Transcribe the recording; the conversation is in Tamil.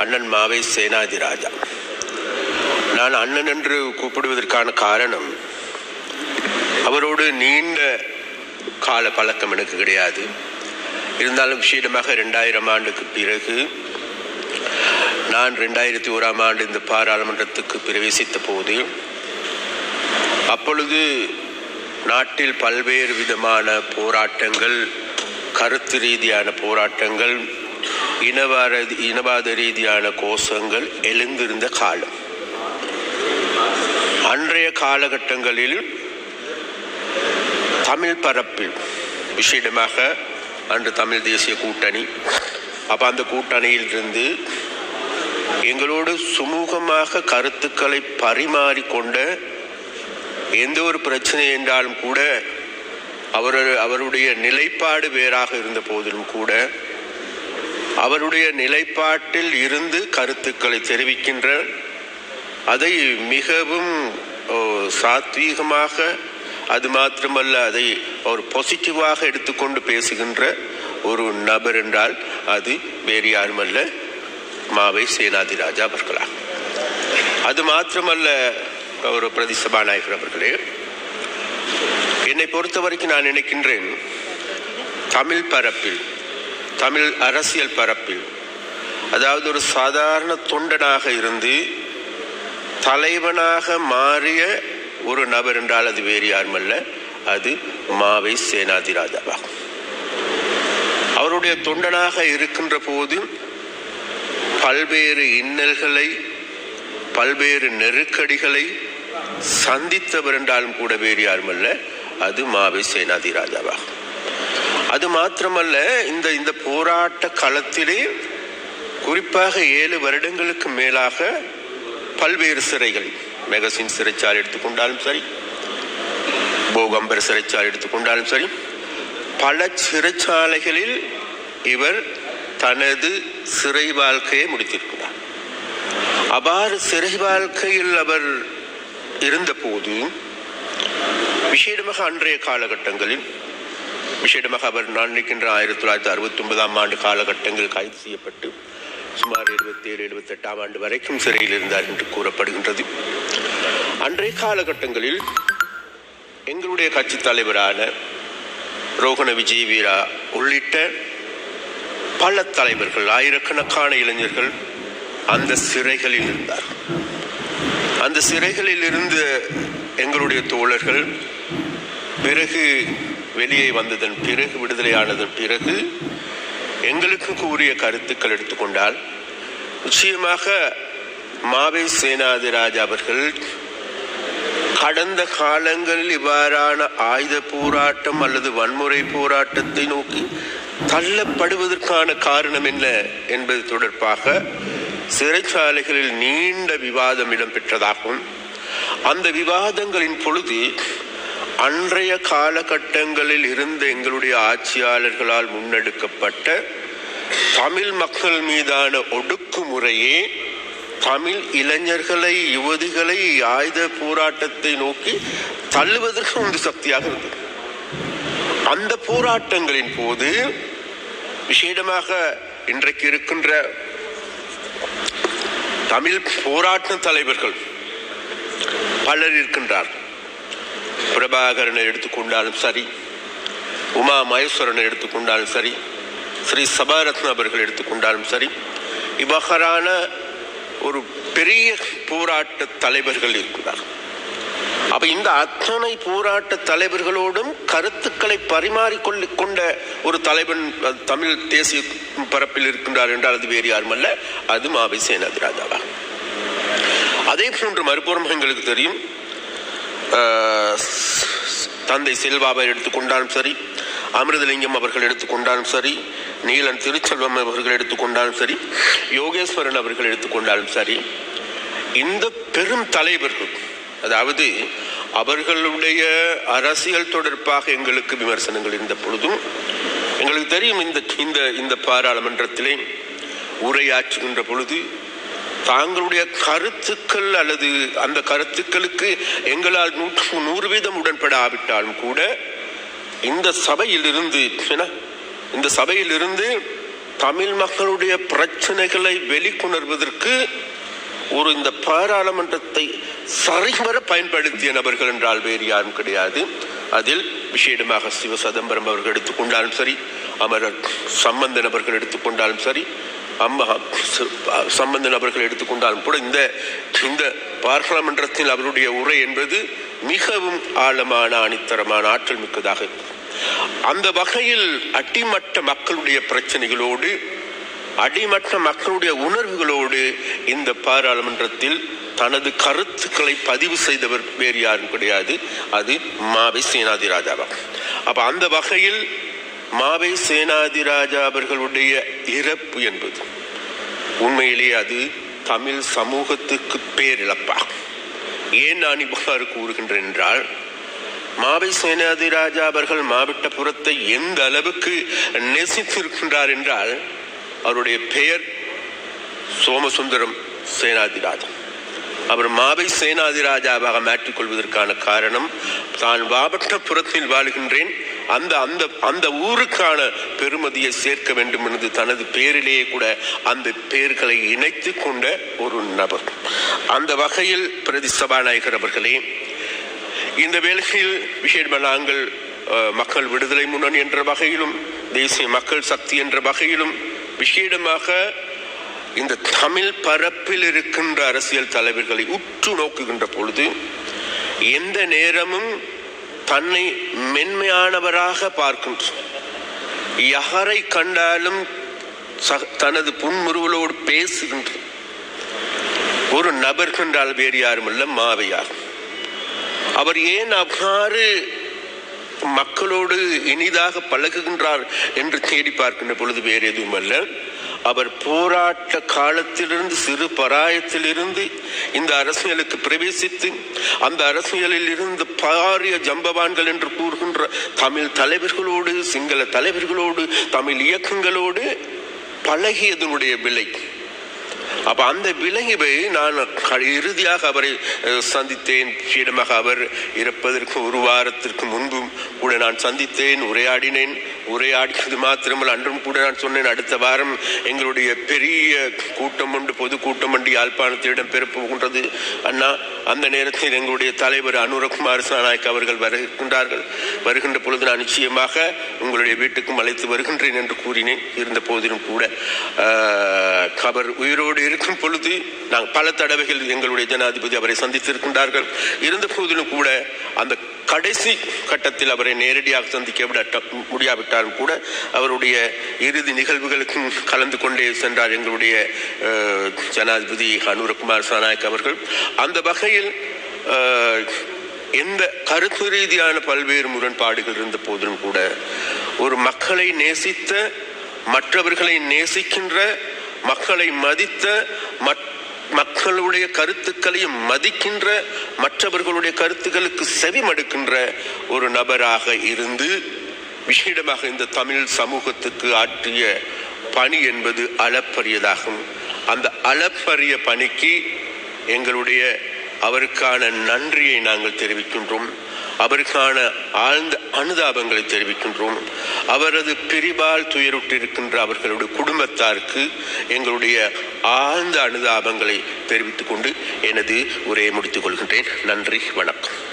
அண்ணன் மாவை சேனாதி ராஜா. நான் அண்ணன் என்று கூப்பிடுவதற்கான காரணம் அவரோடு நீண்ட கால பழக்கம் எனக்கு கிடையாது. இருந்தாலும் விஷயமாக ரெண்டாயிரம் ஆண்டுக்கு பிறகு நான் ரெண்டாயிரத்தி ஓராம் ஆண்டு இந்த பாராளுமன்றத்துக்கு பிரவேசித்த போது அப்பொழுது நாட்டில் பல்வேறு விதமான போராட்டங்கள் கருத்து ரீதியான போராட்டங்கள் இனவாத இனவாத ரீதியான கோஷங்கள் எழுந்திருந்த காலம். அன்றைய காலகட்டங்களில் தமிழ் பரப்பில் விஷயமாக அன்று தமிழ் தேசிய கூட்டணி. அப்போ அந்த கூட்டணியிலிருந்து எங்களோடு சுமூகமாக கருத்துக்களை பரிமாறிக்கொண்ட எந்த ஒரு பிரச்சனை என்றாலும் கூட அவர் அவருடைய நிலைப்பாடு வேறாக இருந்த போதிலும் கூட அவருடைய நிலைப்பாட்டில் இருந்து கருத்துக்களை தெரிவிக்கின்ற அதை மிகவும் ஓ, சாத்வீகமாக அது மாத்திரமல்ல அதை ஒரு பாசிட்டிவாக எடுத்துக்கொண்டு பேசுகின்ற ஒரு நபர் என்றால் அது வேறு யாருமல்ல மாவை சேனாதி ராஜா அவர்களா அது மாத்திரமல்ல ஒரு பிரதி சபாநாயகர் அவர்களே. என்னை பொறுத்த வரைக்கும் நான் நினைக்கின்றேன் தமிழ் பரப்பில் தமிழ் அரசியல் பரப்பில். அதாவது ஒரு சாதாரண தொண்டனாக இருந்து தலைவனாக மாறிய ஒரு நபர் என்றால் அது வேறு யாருமல்ல அது மாவை சேனாதி ராஜாவாகும் அவருடைய தொண்டனாக இருக்கின்ற போது பல்வேறு இன்னல்களை பல்வேறு நெருக்கடிகளை சந்தித்தவர் என்றாலும் கூட வேறு யாருமல்ல அது மாவை சேனாதி ராஜாவாகும் அது மாத்திரமல்ல இந்த இந்த போராட்ட களத்திலே குறிப்பாக ஏழு வருடங்களுக்கு மேலாக பல்வேறு சிறைகள் மெகசின் சிறைச்சாலை எடுத்துக்கொண்டாலும் சரி போகம்பர் சிறைச்சாலை எடுத்துக்கொண்டாலும் சரி பல சிறைச்சாலைகளில் இவர் தனது சிறை வாழ்க்கையை முடித்திருக்கிறார். அவ்வாறு சிறை வாழ்க்கையில் அவர் இருந்தபோது விசேடமாக அன்றைய காலகட்டங்களில் விசேடமாக அவர் நான் நிற்கின்ற ஆயிரத்தி தொள்ளாயிரத்தி அறுபத்தி ஒன்பதாம் ஆண்டு காலகட்டங்கள் கைது செய்யப்பட்டு சுமார் எழுபத்தேழு ஏழு ஆண்டு வரைக்கும் சிறையில் இருந்தார் என்று கூறப்படுகின்றது. அன்றைய காலகட்டங்களில் எங்களுடைய கட்சி தலைவரான ரோகண விஜய் வீரா உள்ளிட்ட பல தலைவர்கள் ஆயிரக்கணக்கான இளைஞர்கள் அந்த சிறைகளில் இருந்தார். அந்த சிறைகளில் இருந்த எங்களுடைய தோழர்கள் பிறகு வெளியே வந்ததன் பிறகு விடுதலையானதன் பிறகு எங்களுக்கு கூறிய கருத்துக்கள் எடுத்துக்கொண்டால் நிச்சயமாக மாவை சேனாதிராஜ் அவர்கள் கடந்த காலங்களில் இவ்வாறான ஆயுத போராட்டம் அல்லது வன்முறை போராட்டத்தை நோக்கி தள்ளப்படுவதற்கான காரணம் என்ன என்பது தொடர்பாக சிறைச்சாலைகளில் நீண்ட விவாதம் இடம்பெற்றதாகவும் அந்த விவாதங்களின் பொழுது அன்றைய காலகட்டங்களில் இருந்த எங்களுடைய ஆட்சியாளர்களால் முன்னெடுக்கப்பட்ட தமிழ் மக்கள் மீதான ஒடுக்குமுறையே தமிழ் இளைஞர்களை யுவதிகளை ஆயுத போராட்டத்தை நோக்கி தள்ளுவதற்கு உந்து சக்தியாக இருந்தது. அந்த போராட்டங்களின் போது விசேடமாக இன்றைக்கு இருக்கின்ற தமிழ் போராட்ட தலைவர்கள் பலர் இருக்கின்றார் பிரபாகரனை எடுத்துக்கொண்டாலும் சரி உமா மகேஸ்வரனை எடுத்துக்கொண்டாலும் சரி ஸ்ரீ சபாரத்ன அவர்கள் எடுத்துக்கொண்டாலும் சரி இவ்வகரான ஒரு பெரிய போராட்ட தலைவர்கள் இருக்கிறார். அப்ப இந்த அத்தனை போராட்ட தலைவர்களோடும் கருத்துக்களை பரிமாறிக்கொள்ள கொண்ட ஒரு தலைவன் தமிழ் தேசிய பரப்பில் இருக்கின்றார் என்றால் அது வேறு யாரும் அல்ல அது மாவை சேனாதி அதே போன்று மறுபுறம் எங்களுக்கு தெரியும் தந்தை செல்வாவை எடுத்துக்கொண்டாலும் சரி அமிர்தலிங்கம் அவர்கள் எடுத்துக்கொண்டாலும் சரி நீலன் திருச்செல்வம் அவர்கள் எடுத்துக்கொண்டாலும் சரி யோகேஸ்வரன் அவர்கள் எடுத்துக்கொண்டாலும் சரி இந்த பெரும் தலைவர்கள் அதாவது அவர்களுடைய அரசியல் தொடர்பாக எங்களுக்கு விமர்சனங்கள் இருந்த பொழுதும் எங்களுக்கு தெரியும் இந்த இந்த இந்த பாராளுமன்றத்திலே உரையாற்றுகின்ற பொழுது தாங்களுடைய கருத்துக்கள் அல்லது அந்த கருத்துக்களுக்கு எங்களால் நூற்று நூறு வீதம் உடன்படாவிட்டாலும் கூட இந்த சபையில் இருந்து என்ன? இந்த சபையிலிருந்து தமிழ் மக்களுடைய பிரச்சனைகளை வெளிக்கொணர்வதற்கு ஒரு இந்த பாராளுமன்றத்தை சரிவர பயன்படுத்திய நபர்கள் என்றால் வேறு யாரும் கிடையாது. அதில் விசேடமாக சிவ சிதம்பரம் அவர்கள் எடுத்துக்கொண்டாலும் சரி அமரர் சம்பந்த நபர்கள் எடுத்துக்கொண்டாலும் சரி அம்மா ச- சம்பந்த நபர்கள் எடுத்துக்கொண்டாலும் கூட இந்த இந்த பாராளுமன்றத்தில் அவருடைய உரை என்பது மிகவும் ஆழமான அணித்தரமான ஆற்றல் மிக்கதாக இருக்கும். அந்த வகையில் அடிமட்ட மக்களுடைய பிரச்சனைகளோடு அடிமட்ட மக்களுடைய உணர்வுகளோடு இந்த பாராளுமன்றத்தில் தனது கருத்துக்களை பதிவு செய்தவர் வேறு யாரும் கிடையாது அது மாவை சேனாதிராஜாவா அப்போ அந்த வகையில் மாவை சேனாதிராஜா அவர்களுடைய இறப்பு என்பது. உண்மையிலேயே அது தமிழ் சமூகத்துக்கு பேரிழப்பாகும் ஏன் நான் இவ்வாறு கூறுகின்றேன் என்றால் மாவை சேனாதிராஜா அவர்கள் மாவட்டபுரத்தை எந்த அளவுக்கு நேசித்திருக்கின்றார் என்றால் அவருடைய பெயர் சோமசுந்தரம் சேனாதிராஜன். அவர் மாவை சேனாதிராஜாவாக மாற்றிக்கொள்வதற்கான காரணம் தான் வாபட்டபுரத்தில் வாழுகின்றேன். அந்த அந்த அந்த ஊருக்கான பெருமதியை சேர்க்க வேண்டும் என்று தனது பெயரிலேயே கூட அந்த பெயர்களை இணைத்து கொண்ட ஒரு நபர். அந்த வகையில் பிரதி சபாநாயகர் அவர்களே இந்த வேளையில் விசேடமாக நாங்கள் மக்கள் விடுதலை முன்னணி என்ற வகையிலும் தேசிய மக்கள் சக்தி என்ற வகையிலும் விஷேடமாக இந்த தமிழ் பரப்பில் இருக்கின்ற அரசியல் தலைவர்களை உற்று நோக்குகின்ற பொழுது எந்த நேரமும் தன்னை மென்மையானவராக பார்க்கின்ற யாரை கண்டாலும் தனது புன்முறுவலோடு பேசுகின்ற ஒரு நபர் கண்டால் வேறு யாரும் அல்ல மாவையார். அவர் ஏன் அவ்வாறு மக்களோடு இனிதாக பழகுகின்றார் என்று தேடி பார்க்கின்ற பொழுது வேறு எதுவும் அல்ல அவர் போராட்ட காலத்திலிருந்து சிறு பராயத்திலிருந்து இந்த அரசியலுக்கு பிரவேசித்து அந்த அரசியலில் இருந்து பாரிய ஜம்பவான்கள் என்று கூறுகின்ற தமிழ் தலைவர்களோடு சிங்கள தலைவர்களோடு தமிழ் இயக்கங்களோடு பழகியதனுடைய விலை. அப்ப அந்த விலகிவை நான் க- இறுதியாக அவரை சந்தித்தேன். சீடமாக அவர் இறப்பதற்கு ஒரு வாரத்திற்கு முன்பும் கூட நான் சந்தித்தேன் உரையாடினேன். உரையாடியது மாத்திரமல்ல. அன்றும் கூட நான் சொன்னேன் அடுத்த வாரம் எங்களுடைய பெரிய கூட்டம் உண்டு பொது கூட்டம் உண்டு யாழ்ப்பாணத்திடம் பெறப்போகின்றது. போகின்றது அண்ணா அந்த நேரத்தில் எங்களுடைய தலைவர் அனுரகுமார் சாநாயக் அவர்கள் வருகின்றார்கள். வருகின்ற பொழுது நான் நிச்சயமாக உங்களுடைய வீட்டுக்கும் அழைத்து வருகின்றேன் என்று கூறினேன். இருந்த போதிலும் கூட அவர் உயிரோடு இருக்கும் பொழுது நாங்கள் பல தடவைகள் எங்களுடைய ஜனாதிபதி அவரை சந்தித்திருக்கின்றார்கள். இருந்த போதிலும் கூட அந்த கடைசி கட்டத்தில் அவரை நேரடியாக சந்திக்க விட முடியாவிட்டாலும் கூட அவருடைய இறுதி நிகழ்வுகளுக்கும் கலந்து கொண்டே சென்றார் எங்களுடைய ஜனாதிபதி அனுரகுமார் சாநாயக் அவர்கள். அந்த வகையில் எந்த கருத்து ரீதியான பல்வேறு முரண்பாடுகள் இருந்த போதிலும் கூட ஒரு மக்களை நேசித்த மற்றவர்களை நேசிக்கின்ற மக்களை மதித்த மற்ற மக்களுடைய கருத்துக்களையும் மதிக்கின்ற மற்றவர்களுடைய கருத்துக்களுக்கு செவிமடுக்கின்ற ஒரு நபராக இருந்து விஷயமாக இந்த தமிழ் சமூகத்துக்கு ஆற்றிய பணி என்பது அளப்பரியதாகும். அந்த அளப்பரிய பணிக்கு எங்களுடைய அவருக்கான நன்றியை நாங்கள் தெரிவிக்கின்றோம். அவருக்கான ஆழ்ந்த அனுதாபங்களை தெரிவிக்கின்றோம். அவரது பிரிவால் துயருற்றிருக்கின்ற அவர்களுடைய குடும்பத்தாருக்கு எங்களுடைய ஆழ்ந்த அனுதாபங்களை தெரிவித்துக் கொண்டு எனது உரையை முடித்துக் கொள்கின்றேன். நன்றி வணக்கம்.